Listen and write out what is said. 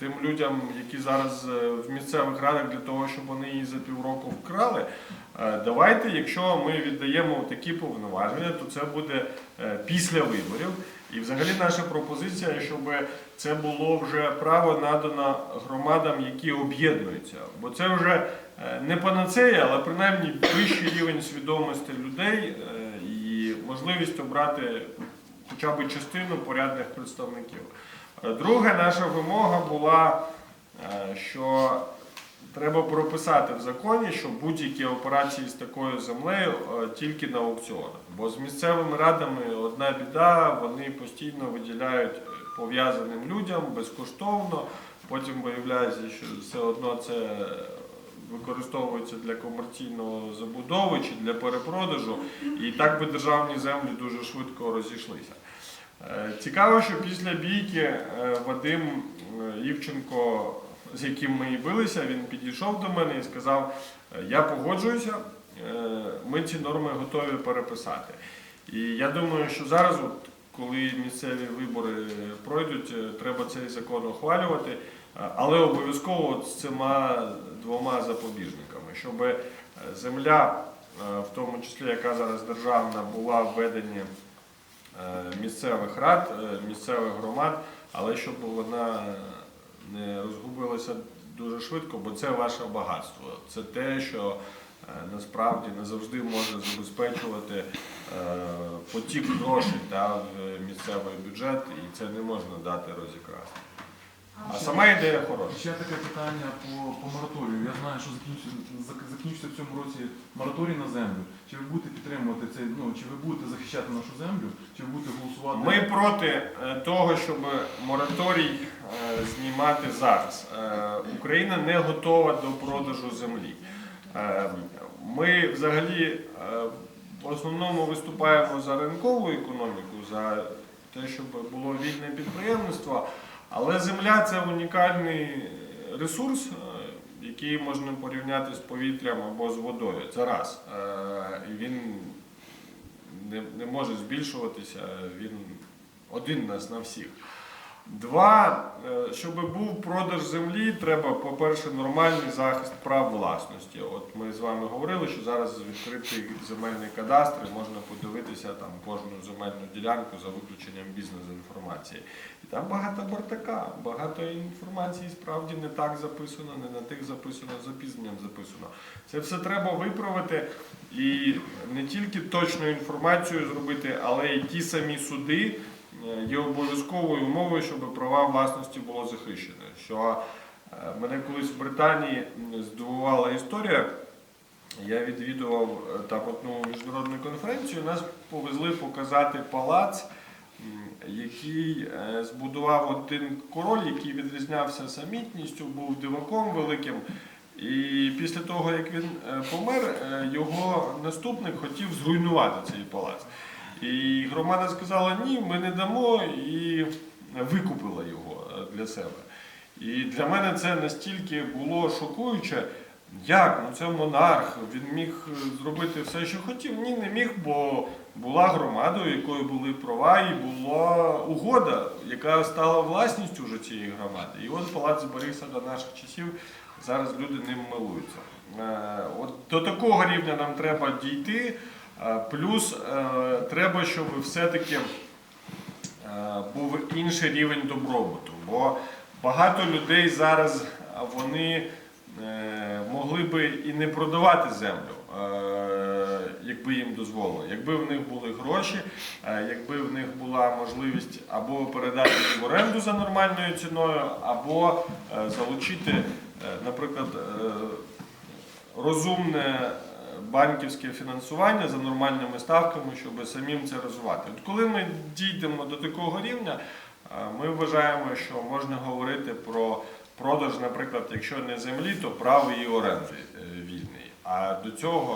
тим людям, які зараз е, в місцевих радах для того, щоб вони її за півроку вкрали. Е, Давайте, якщо ми віддаємо такі повноваження, то це буде е, після виборів. І взагалі наша пропозиція, щоб це було вже право надано громадам, які об'єднуються. Бо це вже не панацея, але принаймні вищий рівень свідомості людей і можливість обрати хоча б частину порядних представників. Друга наша вимога була, е, що треба прописати в законі, що будь-які операції з такою землею е, тільки на аукціонах. Бо з місцевими радами одна біда, вони постійно виділяють е, пов'язаним людям безкоштовно. Потім виявляється, що все одно це використовується для комерційної забудови чи для перепродажу, і так би державні землі дуже швидко розійшлися. Е, Цікаво, що після бійки е, Вадим е, Івченко, з яким ми і билися, він підійшов до мене і сказав: «Е, Я погоджуюся, ми ці норми готові переписати. І я думаю, що зараз, от, коли місцеві вибори пройдуть, треба цей закон ухвалювати, але обов'язково з цими двома запобіжниками, щоб земля, в тому числі яка зараз державна, була введені місцевих рад, е, місцевих громад, але щоб вона не розгубилася дуже швидко, бо це ваше багатство. Це те, що е, насправді не завжди може забезпечувати е, потік грошей та, в місцевий бюджет, і це не можна дати розікрасти. А сама ідея хороша. Ще таке питання по, по мораторію. Я знаю, що закінчиться, зак- закінчиться в цьому році мораторій на землю. Чи ви будете підтримувати цей, ну чи ви будете захищати нашу землю, чи ви будете голосувати? Ми проти е, того, щоб мораторій е, знімати зараз. Е, Україна не готова до продажу землі. Ми взагалі в основному виступаємо за ринкову економіку, за те, щоб було вільне підприємництво, але земля це унікальний ресурс, е, який можна порівняти з повітрям або з водою. Це раз. Е, І він не, не може збільшуватися, він один нас на всіх. Два, е, щоб був продаж землі, треба, по-перше, нормальний захист прав власності. От ми з вами говорили, що зараз відкритий земельний кадастр, можна подивитися там кожну земельну ділянку за виключенням бізнес-інформації. І там багато бартака, багато інформації справді не так записано, не на тих записано, з запізненням записано. Це все треба виправити і не тільки точну інформацію зробити, але й ті самі суди є обов'язковою умовою, щоб права власності було захищено. Що е, мене колись в Британії здивувала історія. Я відвідував е, там одну міжнародну конференцію. Нас повезли показати палац, який е, збудував один король, який відрізнявся самітністю, був диваком великим. І після того, як він е, помер, е, його наступник хотів зруйнувати цей палац. І громада сказала, ні, ми не дамо, і викупила його е, для себе. І для мене це настільки було шокуюче. Як? Ну це монарх, він міг е, зробити все, що хотів. Ні, не міг, бо була громада, у якої були права, і була угода, яка стала власністю вже цієї громади. І от палац зберігся до наших часів. Зараз люди ним милуються. Е, От до такого рівня нам треба дійти. Е, Плюс е, треба, щоб все-таки е, був інший рівень добробуту. Бо багато людей зараз вони могли би і не продавати землю, якби їм дозволили. Якби в них були гроші, якби в них була можливість або передати в оренду за нормальною ціною, або залучити, наприклад, розумне банківське фінансування за нормальними ставками, щоб самим це розвивати. От коли ми дійдемо до такого рівня, е, ми вважаємо, що можна говорити про продаж, наприклад, якщо не землі, то право і оренди е, вільний. А до цього